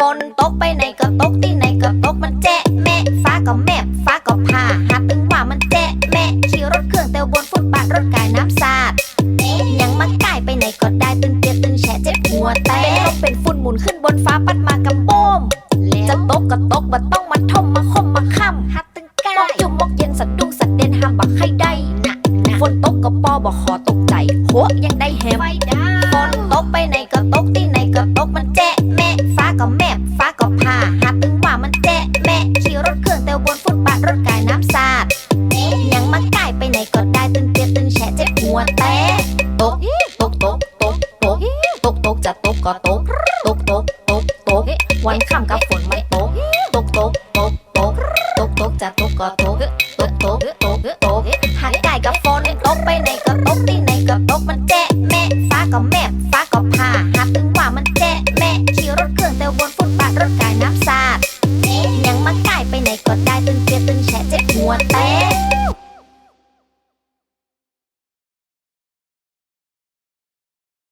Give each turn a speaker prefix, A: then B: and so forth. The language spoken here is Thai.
A: ฝนตกไปไหนก็ตกที่ไหนก็ตกมันแจ๊ะแม่ฟ้าก็แมบฟ้าก็ผ่าหาตึงว่ามันแจ๊ะแม่ขี่รถเครื่องเตียวบนฟุตบาทรถกายน้ำสาดยังมาใกล้ไปไหนก็ได้ตึงเตียตึงแฉะเจ็บหัวแต่ต้อง
B: เป็นฝุ่นหมุนขึ้นบนฟ้าปัดมากับโบม
A: จะ
B: ตกก็ตกบ่ต้องมาทมมาคมมาค่ำฮัดต
A: ึงกายมกจุ
B: ่มมกเย็นสะดุ้งสะเด็นห้ามบักให้ได้
A: นะ
B: ฝนตกก็ปอบ่ขอตกใจโหยังได้แฮม
A: ก็ตกมันแจ๊ะแม่ฟ้าก็แมบฟ้าก็ผ่าหาตึงว่ามันแจ๊ะแม่ขี่รถเครื่องแต่บนฟุตบาทรถกายน้ำสาดยังมาไก่ไปไหนก็ได้ตึงเตี้ยตึงแฉะเจ็บหัวแตะตก
B: ตกตกต
A: ก
B: ต
A: ก
B: ตกตกจะตกก็ตก
A: ตกตกตก
B: ตกวันค่ำกับฝนไม่
A: ตก
B: ต
A: กต
B: ก
A: ตกตกตกตกจะตกก็ตกตกตกตกตกหังไก่กับฝนตกไปไหนก็ตกที่ไหนก็ตกมันแจ๊ะแม่ฟ้าก็แมบ วดแตก